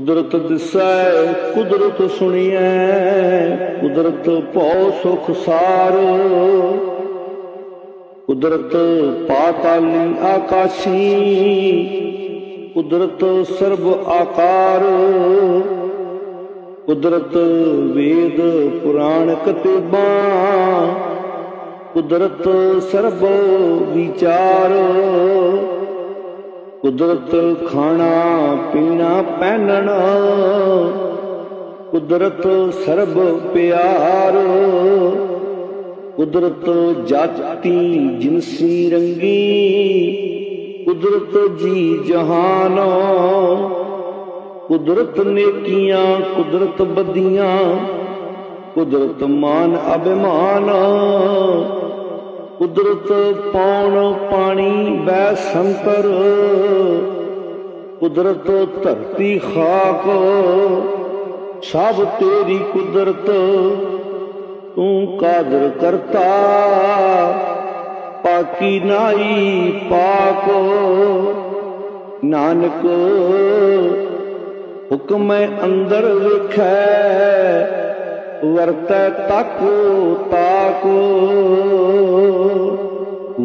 ਕੁਦਰਤ ਦਿਸੈ, ਕੁਦਰਤ ਸੁਣੀਐ, ਕੁਦਰਤ ਭਉ ਸੁਖ ਸਾਰ। ਕੁਦਰਤ ਪਾਤਾਲੀ ਆਕਾਸ਼ੀ, ਕੁਦਰਤ ਸਰਬ ਆਕਾਰ। ਕੁਦਰਤ ਵੇਦ ਪੁਰਾਣ ਕਤੇਬਾਂ, ਕੁਦਰਤ ਸਰਬ ਵਿਚਾਰ। ਕੁਦਰਤ ਖਾਣਾ ਪੀਣਾ ਪਹਿਨਣਾ ਕੁਦਰਤ ਸਰਬ ਪਿਆਰ ਕੁਦਰਤ ਜਾਤੀ ਜਿਨਸੀ ਰੰਗੀ, ਕੁਦਰਤ ਜੀ ਜਹਾਨ, ਕੁਦਰਤ ਨੇਕੀਆਂ, ਕੁਦਰਤ ਬਦੀਆਂ ਕੁਦਰਤ ਮਾਨ ਅਭਿਮਾਨ ਕੁਦਰਤ ਪੌਣ ਪਾਣੀ ਬੈ ਸੰਤਰ, ਕੁਦਰਤ ਧਰਤੀ ਖਾਕ, ਸਭ ਤੇਰੀ ਕੁਦਰਤ ਤੂੰ ਕਾਦਰ ਕਰਤਾ। ਪਾਕੀ ਨਾਈ ਪਾਕ, ਨਾਨਕ ਹੁਕਮੈ ਅੰਦਰ ਵਿਖੈ, ਵਰਤੈ ਤਾਕੋ ਤਾਕੋ।